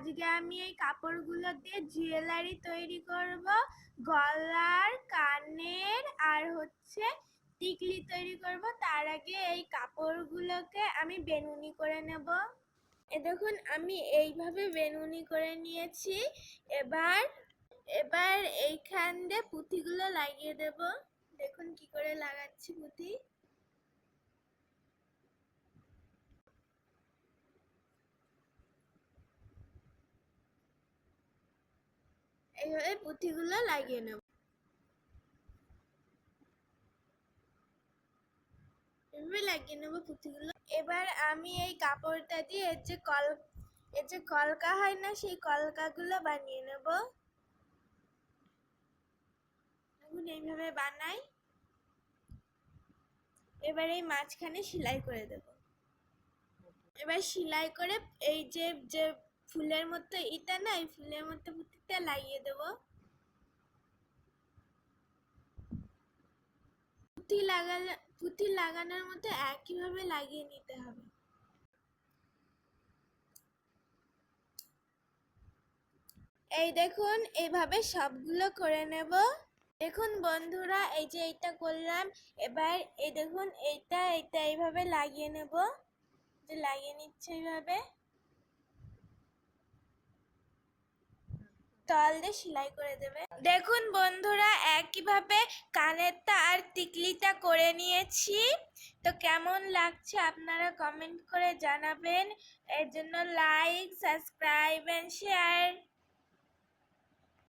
আজকে আমি এই কাপড়গুলো দিয়ে জুয়েলারি তৈরি করব। গলার, কানের আর হচ্ছে টিকলি তৈরি করব। তার আগে এই কাপড়গুলোকে আমি বেনুনি করে নেব। এ দেখুন, আমি এইভাবে বেনুনি করে নিয়েছি। এবার এবার এইখান দিয়ে পুঁথিগুলো লাগিয়ে দেব। দেখুন কি করে লাগাচ্ছি পুঁথি। এইভাবে পুঁথিগুলো লাগিয়ে নেব। লাগিয়ে নেব পুঁথিগুলো। এবার আমি এই কাপড়টা দিয়ে এর যে কল, এর যে কলকা হয় না, সেই কলকাগুলো বানিয়ে নেব। এখন এইভাবে বানাই। এবার এই মাঝখানে সেলাই করে দেব। এবার সেলাই করে এই যে যে ফুলের মতো ইটা না, এই ফুলের মতো পুঁতিটা লাগিয়ে দেব। পুঁতি লাগালে, পুঁতি লাগানোর মতো একইভাবে লাগিয়ে নিতে হবে। এই দেখুন এইভাবে সবগুলো করে নেব। দেখুন বন্ধুরা, এই যে এইটা করলাম, এবার এই দেখুন, এইটা এইটা এইভাবে লাগিয়ে নেব। লাগিয়ে নিচ্ছে এইভাবে। তল দিয়ে সেলাই করে দেবে। দেখুন বন্ধুরা, একইভাবে কানেরটা আর টিকলিটা করে নিয়েছি। তো কেমন লাগছে আপনারা কমেন্ট করে জানাবেন। এর জন্য লাইক সাবস্ক্রাইব এন্ড শেয়ার